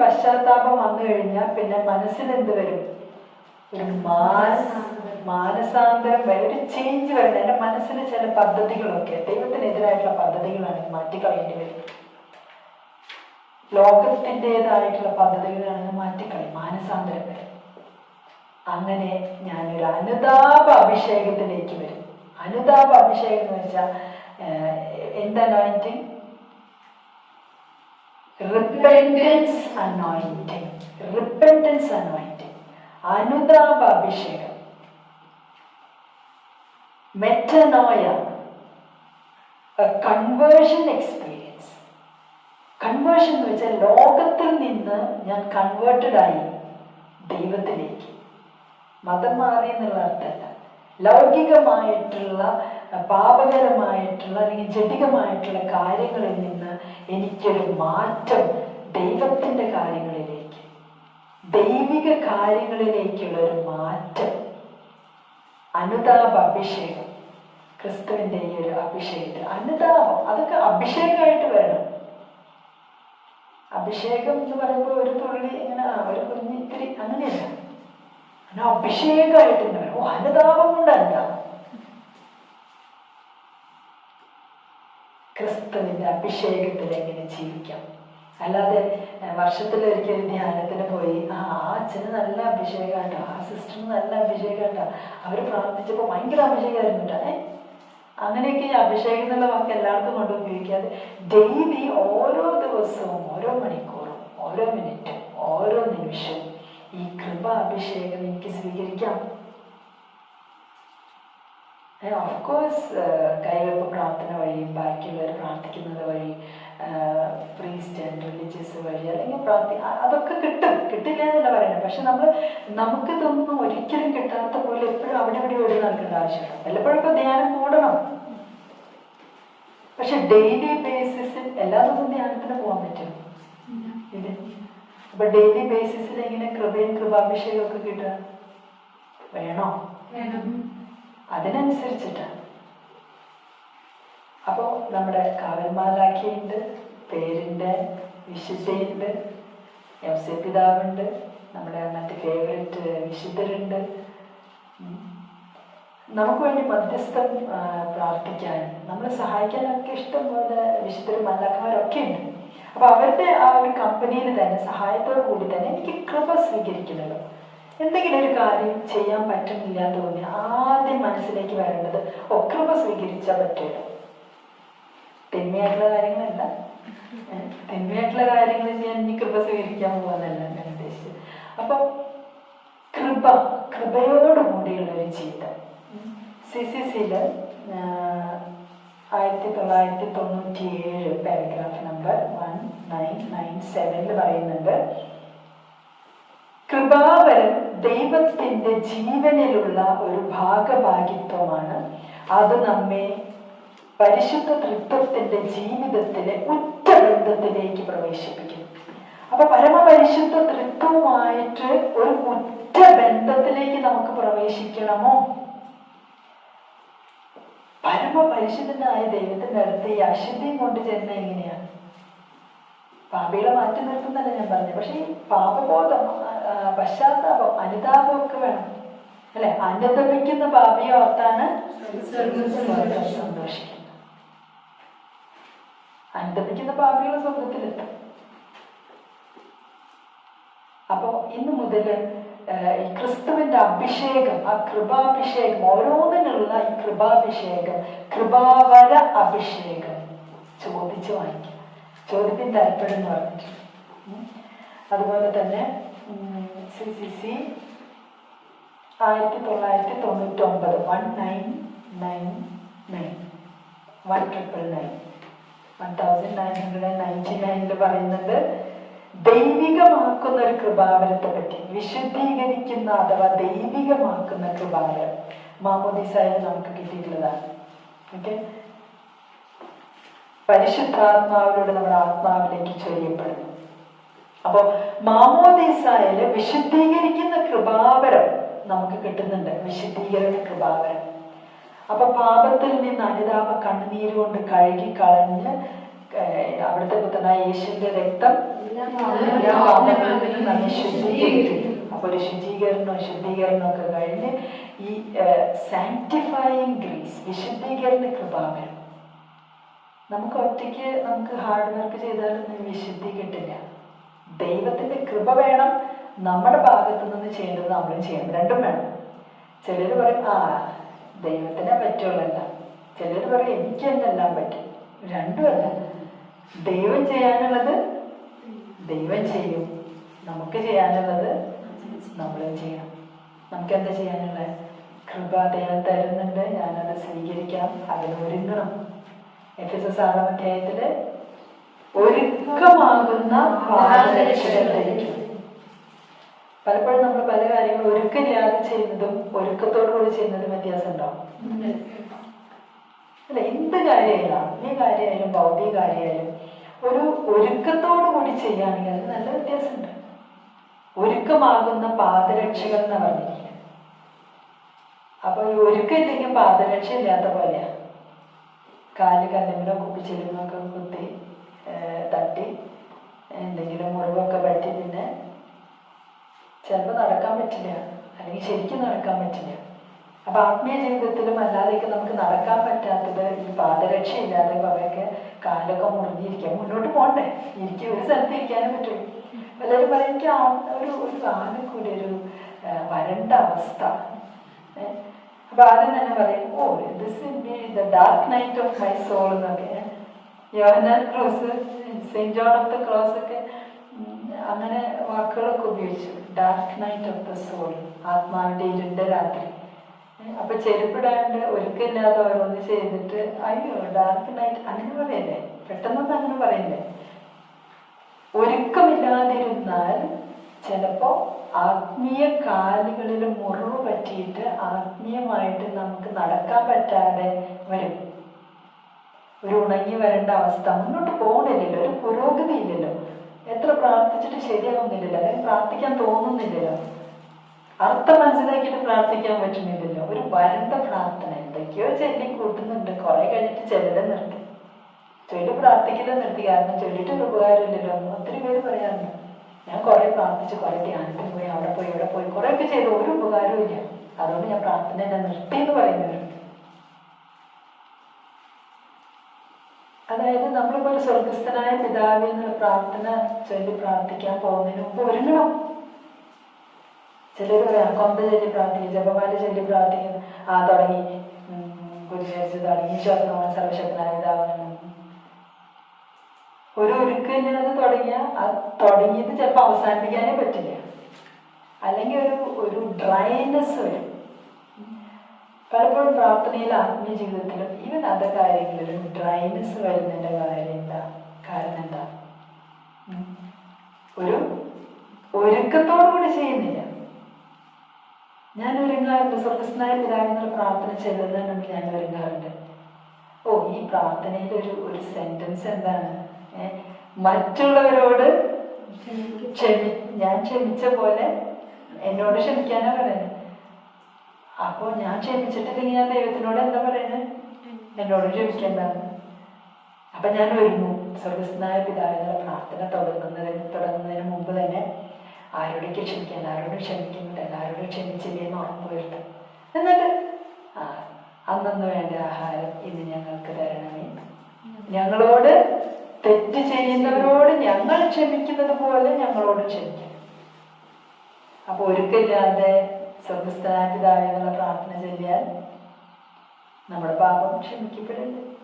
പശ്ചാത്താപം വന്നു കഴിഞ്ഞാൽ പിന്നെ മനസ്സിന് എന്ത് വരും? ഒരു മാനസ മാനസാന്തരം വരും. ഒരു ചേഞ്ച് വരണം എന്റെ മനസ്സിന് ചില പദ്ധതികളൊക്കെ ദൈവത്തിനെതിരായിട്ടുള്ള പദ്ധതികളാണ് മാറ്റിക്കളയേണ്ടി വരും. ലോകത്തിന്റെതായിട്ടുള്ള പദ്ധതികളാണെങ്കിൽ മാറ്റിക്കളയും. മാനസാന്തരം വരും. അങ്ങനെ ഞാനൊരു അനുതാപ അഭിഷേകത്തിലേക്ക് വരും. അനുതാപ അഭിഷേകം എന്ന് വെച്ചാൽ എന്താ anointing repentance anointing repentance anointing അനുതാപ അഭിഷേകം മെറ്റനോയ കൺവേർഷൻ എക്സ്പീരിയൻസ് കൺവേർഷൻ എന്ന് വെച്ചാൽ ലോകത്തിൽ നിന്ന് ഞാൻ കൺവേർട്ടഡ് ആയി ദൈവത്തിലേക്ക്. മതം മാറി എന്നുള്ള അർത്ഥമല്ല. ലൗകികമായിട്ടുള്ള പാപകരമായിട്ടുള്ള അല്ലെങ്കിൽ ജടികമായിട്ടുള്ള കാര്യങ്ങളിൽ നിന്ന് എനിക്കൊരു മാറ്റം ദൈവത്തിന്റെ കാര്യങ്ങളിലേക്ക് ദൈവിക കാര്യങ്ങളിലേക്കുള്ള ഒരു മാറ്റം അനുതാപ അഭിഷേകം ക്രിസ്തുവിന്റെ ഈ ഒരു അഭിഷേകത്തിൽ. അനുതാപം അതൊക്കെ അഭിഷേകമായിട്ട് വരണം. അഭിഷേകം എന്ന് പറയുമ്പോൾ ഒരു തുള്ളി ഇങ്ങനെ ഒരു കുഞ്ഞിത്തിരി അങ്ങനെയല്ല. അങ്ങനെ അഭിഷേകമായിട്ട് ഓ അനുതാപം കൊണ്ട് അനുതാപം ക്രിസ്തുവിന്റെ അഭിഷേകത്തിൽ എങ്ങനെ ജീവിക്കാം? അല്ലാതെ വർഷത്തിലൊരിക്കൽ ധ്യാനത്തിന് പോയി ആ അച്ഛന് നല്ല അഭിഷേകമാട്ടോ ആ സിസ്റ്ററിന് നല്ല അഭിഷേകമാട്ടോ അവർ പ്രാർത്ഥിച്ചപ്പോൾ ഭയങ്കര അഭിഷേകമായിരുന്നു കേട്ടോ. ഏ അങ്ങനെയൊക്കെ ഈ അഭിഷേകം എന്നുള്ള വാക്ക് എല്ലാവർക്കും കൊണ്ട് ഉപയോഗിക്കാതെ ഡെയിലി ഓരോ ദിവസവും ഓരോ മണിക്കൂറും ഓരോ മിനിറ്റും ഓരോ നിമിഷവും ഈ കൃപ അഭിഷേകം എനിക്ക് സ്വീകരിക്കാം. ഓഫ്കോഴ്സ് കൈവെപ്പ് പ്രാർത്ഥന വഴി ബാക്കിയുള്ളവർ പ്രാർത്ഥിക്കുന്നത് വഴി പ്രീസ്റ്റ് ആൻഡ് റിലീജിയസ് വഴി അല്ലെങ്കിൽ പ്രാർത്ഥി അതൊക്കെ കിട്ടും. കിട്ടില്ല എന്നല്ല പറയുന്നത്. പക്ഷെ നമ്മൾ നമുക്ക് ഇതൊന്നും ഒരിക്കലും കിട്ടാത്ത പോലെ എപ്പോഴും അവിടെ ഇവിടെ ഓടി നടക്കേണ്ട ആവശ്യമില്ല. വല്ലപ്പോഴൊക്കെ ധ്യാനം കൂടണം. പക്ഷെ ഡെയിലി ബേസിസിൽ എല്ലാ ദിവസവും ധ്യാനത്തിന് പോകാൻ പറ്റും. ഇത് അപ്പൊ ഡെയിലി ബേസിസിൽ എങ്ങനെ കൃപയും കൃപാഭിഷേകമൊക്കെ കിട്ടുക? വേണോ. അതിനനുസരിച്ചിട്ടാണ് അപ്പോൾ നമ്മുടെ കാവൽമാലാഖിയുണ്ട് പേരിന്റെ വിശുദ്ധയുണ്ട് എം സി പിതാവുണ്ട് നമ്മുടെ മറ്റ് ഫേവറേറ്റ് വിശുദ്ധരുണ്ട്. നമുക്ക് വേണ്ടി മധ്യസ്ഥം പ്രാർത്ഥിക്കാൻ നമ്മളെ സഹായിക്കാനൊക്കെ ഇഷ്ടംപോലെ വിശുദ്ധരും മല്ലാക്കന്മാരൊക്കെ ഉണ്ട്. അപ്പൊ അവരുടെ ആ ഒരു കമ്പനിയിൽ തന്നെ സഹായത്തോടു കൂടി തന്നെ എനിക്ക് കൃപ സ്വീകരിക്കുന്നത്. എന്തെങ്കിലും ഒരു കാര്യം ചെയ്യാൻ പറ്റുന്നില്ല എന്ന് തോന്നി ആദ്യം മനസ്സിലേക്ക് വരേണ്ടത് ഓ സ്വീകരിച്ചാൽ പറ്റുമല്ലോ. തിന്മയായിട്ടുള്ള കാര്യങ്ങളല്ല. തിന്മയായിട്ടുള്ള കാര്യങ്ങൾ ഞാൻ ഇനി കൃപ സ്വീകരിക്കാൻ പോകുന്നല്ല ഞാൻ ഉദ്ദേശിച്ചത്. അപ്പൊ കൃപ കൃപയോടുകൂടിയുള്ള ഒരു ജീവിതം. സി സി സിയിൽ ആയിരത്തി തൊള്ളായിരത്തി തൊണ്ണൂറ്റി ഏഴ് paragraph number one nine nine സെവനിൽ പറയുന്നുണ്ട് കൃപാവരം ദൈവത്തിന്റെ ജീവനിലുള്ള ഒരു ഭാഗഭാഗിത്വമാണ്. അത് നമ്മെ പരിശുദ്ധ തൃത്വത്തിന്റെ ജീവിതത്തിലെ ഉറ്റ ബന്ധത്തിലേക്ക് പ്രവേശിപ്പിക്കും അപ്പൊ പരമപരിശുദ്ധ തൃത്വമായിട്ട് ഒരു ഉറ്റ ബന്ധത്തിലേക്ക് നമുക്ക് പ്രവേശിക്കണമോ? പരമപരിശുദ്ധനായ ദൈവത്തിന്റെ അടുത്ത് ഈ അശുദ്ധിയും കൊണ്ട് ചെന്ന എങ്ങനെയാണ്? പാപികളെ മാറ്റി നിർത്തുന്നല്ല ഞാൻ പറഞ്ഞത് പക്ഷെ ഈ പാപബോധം പശ്ചാത്താപം അനുതാപം ഒക്കെ വേണം. അല്ലെ? അനുദപിക്കുന്ന പാപിയെ ഓർത്താണ് സന്തോഷിക്കുന്നത് അനുദപിക്കുന്ന പാപികൾ സ്വർഗത്തിലെത്തും അപ്പോ ഇന്ന് മുതൽ ഈ ക്രിസ്തുവിന്റെ അഭിഷേകം ആ കൃപാഭിഷേകം ഓരോന്നിനുള്ള ഈ കൃപാഭിഷേകം കൃപാവര അഭിഷേകം ചോദിച്ചു വാങ്ങിക്കുക ചോദ്യത്തിന് താല്പര്യം പറഞ്ഞിട്ട് പറഞ്ഞിട്ടുണ്ട്. അതുപോലെ തന്നെ സി സി സി ആയിരത്തി തൊള്ളായിരത്തി തൊണ്ണൂറ്റി ഒമ്പത് one nine nine nine one triple nine one thousand nine hundred ninety നയനിൽ പറയുന്നുണ്ട് ദൈവികമാക്കുന്ന ഒരു കൃപാവരത്തെ പറ്റി വിശുദ്ധീകരിക്കുന്ന അഥവാ ദൈവികമാക്കുന്ന കൃപാവരം. മാമോദിസായിൽ നമുക്ക് കിട്ടിയിട്ടുള്ളതാണ്. ഓക്കെ പരിശുദ്ധാത്മാവിലൂടെ നമ്മുടെ ആത്മാവിലേക്ക് ചൊരിയപ്പെടുന്നു. അപ്പൊ മാമോദീസായാൽ വിശുദ്ധീകരിക്കുന്ന കൃപാവരം നമുക്ക് കിട്ടുന്നുണ്ട്. വിശുദ്ധീകരണ കൃപാവരം. അപ്പൊ പാപത്തിൽ നിന്ന് അനുതാപ കണ്ണുനീര് കൊണ്ട് കഴുകി കളഞ്ഞ് അവിടുത്തെ പുത്രനായ യേശുവിന്റെ രക്തം അപ്പൊ ഒരു ശുചീകരണം ശുദ്ധീകരണം ഒക്കെ കഴിഞ്ഞ് ഈ സാങ്ടിഫൈയിങ് ഗ്രീസ് വിശുദ്ധീകരണ കൃപാവരം. നമുക്ക് ഒറ്റയ്ക്ക് നമുക്ക് ഹാർഡ് വർക്ക് ചെയ്താലൊന്നും വിശുദ്ധി കിട്ടില്ല. ദൈവത്തിന്റെ കൃപ വേണം. നമ്മുടെ ഭാഗത്തു നിന്ന് ചെയ്യേണ്ടത് നമ്മളും ചെയ്യണം. രണ്ടും വേണം. ചിലർ പറയും ആ ദൈവത്തിനെ പറ്റുള്ളല്ല ചിലർ പറയും എനിക്ക് എന്തെല്ലാം പറ്റും. രണ്ടുമല്ല ദൈവം ചെയ്യാനുള്ളത് ദൈവം ചെയ്യും. നമുക്ക് ചെയ്യാനുള്ളത് നമ്മളും ചെയ്യണം. നമുക്ക് എന്താ ചെയ്യാനുള്ളത്? കൃപ ദൈവം തരുന്നുണ്ട്. ഞാനത് സ്വീകരിക്കാം. അതിന് ഒരുങ്ങണം എഫ് എസ് എസ് ആറാം അധ്യായത്തിൽ ഒരുക്കമാകുന്ന പലപ്പോഴും നമ്മൾ പല കാര്യങ്ങളും ഒരുക്കമില്ലാതെ ചെയ്യുന്നതും ഒരുക്കത്തോടു കൂടി ചെയ്യുന്നതും വ്യത്യാസം ഉണ്ടാവും. അല്ല എന്ത് കാര്യമായാലും ആത്മീയ കാര്യമായാലും ഭൗതിക കാര്യമായാലും ഒരു ഒരുക്കത്തോടു കൂടി ചെയ്യുകയാണെങ്കിൽ അത് നല്ല വ്യത്യാസമുണ്ട്. ഒരുക്കമാകുന്ന പാദരക്ഷകൾ എന്ന് പറഞ്ഞിരിക്കുന്നത്? അപ്പൊ ഈ ഒരുക്കം ഇല്ലെങ്കിൽ പാദരക്ഷ ഇല്ലാത്ത പോലെയാ. കാൽ കല്ലുമിലോ കുപ്പിച്ചെല്ലുമോ ഒക്കെ കുത്തി തട്ടി എന്തെങ്കിലും മുറിവൊക്കെ പറ്റി പിന്നെ ചിലപ്പോൾ നടക്കാൻ പറ്റില്ല. അല്ലെങ്കിൽ ശരിക്കും നടക്കാൻ പറ്റില്ല. അപ്പൊ ആത്മീയ ജീവിതത്തിലും അല്ലാതെയൊക്കെ നമുക്ക് നടക്കാൻ പറ്റാത്തത് ഈ പാദരക്ഷ ഇല്ലാതെ ഒക്കെ കാലൊക്കെ മുറിഞ്ഞിരിക്കാം മുന്നോട്ട് പോകണ്ടേ ഇരിക്കും ഒരു സ്ഥലത്ത് ഇരിക്കാനേ പറ്റുള്ളൂ പലരും പറയും എനിക്ക് ഒരു ഒരു ആനക്കൂടി കൂടി ഒരു വരണ്ട അവസ്ഥ? തന്നെ പറയും ഓ this the dark night of my soul എന്നൊക്കെ. Yohanan cross saint John of the cross ഒക്കെ അങ്ങനെ വാക്കുകളൊക്കെ ഉപയോഗിച്ചു. Dark night of the soul ആത്മാവിന്റെ ഇരുണ്ട രാത്രി. അപ്പൊ ചെരുപ്പിടാണ്ട് ഒരുക്കില്ലാതെ ഓരോന്ന് ചെയ്തിട്ട് അയ്യോ ഡാർക്ക് നൈറ്റ് അങ്ങനെ പറയല്ലേ? പെട്ടെന്നൊന്നും അങ്ങനെ പറയല്ലേ? ഒരുക്കമില്ലാതിരുന്നാൽ ചിലപ്പോ ആത്മീയ കാലുകളിൽ മുറിവ് പറ്റിയിട്ട് ആത്മീയമായിട്ട് നമുക്ക് നടക്കാൻ പറ്റാതെ വരും. ഒരു ഉണങ്ങി വരേണ്ട അവസ്ഥ. മുന്നോട്ട് പോകണില്ലല്ലോ ഒരു പുരോഗതി ഇല്ലല്ലോ. എത്ര പ്രാർത്ഥിച്ചിട്ട് ശരിയാവുന്നില്ലല്ലോ. അല്ലെങ്കിൽ പ്രാർത്ഥിക്കാൻ തോന്നുന്നില്ലല്ലോ. അർത്ഥം മനസ്സിലാക്കിയിട്ട് പ്രാർത്ഥിക്കാൻ പറ്റുന്നില്ലല്ലോ. ഒരു വരണ്ട പ്രാർത്ഥന. എന്തൊക്കെയോ ചൊല്ലി കൂട്ടുന്നുണ്ട്. കുറെ കഴിഞ്ഞിട്ട് ചെല്ലലെ നിർത്തി ചൊല്ലി പ്രാർത്ഥിക്കലും നിർത്തി കാരണം ചൊല്ലിട്ട് ഒരു ഉപകാരമില്ലല്ലോ. ഒത്തിരി പേര് പറയാറുണ്ട്. ഞാൻ കുറെ പ്രാർത്ഥിച്ചു കുറെ ധ്യാനത്തിന് പോയി അവിടെ പോയി ഇവിടെ പോയി കുറെയൊക്കെ ചെയ്തു. ഒരു ഉപകാരവും ഇല്ല. അതുകൊണ്ട് ഞാൻ പ്രാർത്ഥന എന്നെ നിർത്തി എന്ന് പറയുന്നവരുണ്ട് അതായത് നമ്മളിപ്പോ ഒരു സ്വർഗസ്ഥനായ പിതാവിൽ നിന്ന് പ്രാർത്ഥന ചൊല്ലി പ്രാർത്ഥിക്കാൻ പോകുന്നതിന് മുമ്പ് ഒരുങ്ങണം. ചിലർ പറയാം കൊന്ത ചൊല്ലി പ്രാർത്ഥിക്കും ജപമാല ചൊല്ലി പ്രാർത്ഥിക്കും. ആ തുടങ്ങി. കുരിശേച്ച് തുടങ്ങി ഈശ്വരനോട് സർവശക്തനായ പിതാവിനും ഒരു ഒരുക്കുന്നത് തുടങ്ങിയ ആ തുടങ്ങിയത് ചിലപ്പോൾ അവസാനിപ്പിക്കാനേ പറ്റില്ല. അല്ലെങ്കിൽ ഒരു ഒരു ഡ്രൈനെസ് വരും. പലപ്പോഴും പ്രാർത്ഥനയിൽ ആത്മീയ ജീവിതത്തിലും ഈവൻ അതർ കാര്യങ്ങളിലും ഡ്രൈനെസ് വരുന്നതിന്റെ കാര്യം എന്താ? കാരണം എന്താ? ഒരു ഒരുക്കത്തോടു കൂടി ചെയ്യുന്നില്ല. ഞാൻ ഒരുങ്ങാറുണ്ട്. സ്വർഗസ്നായ പിതാവിനുള്ള പ്രാർത്ഥന മുമ്പ് ഞാൻ ഒരുങ്ങാറുണ്ട്. ഓ ഈ പ്രാർത്ഥനയിൽ ഒരു ഒരു സെന്റൻസ് എന്താണ്? മറ്റുള്ളവരോട് ക്ഷമി ഞാൻ ക്ഷമിച്ച പോലെ എന്നോട് ക്ഷമിക്കാനാ പറയുന്നത് അപ്പോ ഞാൻ ക്ഷമിച്ചിട്ടില്ലെങ്കിൽ ഞാൻ ദൈവത്തിനോട് എന്താ പറയുന്നത് എന്നോട് ക്ഷമിക്കേണ്ടതാണ് അപ്പൊ ഞാൻ ഒരുങ്ങും. സ്വർഗസ്നായ പിതാവിനുള്ള പ്രാർത്ഥന തുടങ്ങുന്നതിന് തുടങ്ങുന്നതിന് മുമ്പ് തന്നെ ആരോടൊക്കെ ക്ഷമിക്കാൻ ആരോടും ക്ഷമിക്കുന്നുണ്ട് എല്ലാവരോടും ക്ഷമിച്ചില്ലേ എന്ന് ഉറപ്പ് വരുത്തും. എന്നിട്ട് ആ അന്നന്ന് വേണ്ട ആഹാരം ഇന്ന് ഞങ്ങൾക്ക് തരണമേ. ഞങ്ങളോട് തെറ്റ് ചെയ്യുന്നവരോട് ഞങ്ങൾ ക്ഷമിക്കുന്നത് പോലെ ഞങ്ങളോട് ക്ഷമിക്കണം. അപ്പൊ ഒരുക്കില്ലാതെ സ്വർഗസ്ഥനായ പിതാവിനുള്ള പ്രാർത്ഥന ചൊല്ലിയാൽ നമ്മുടെ പാപം ക്ഷമിക്കപ്പെടില്ല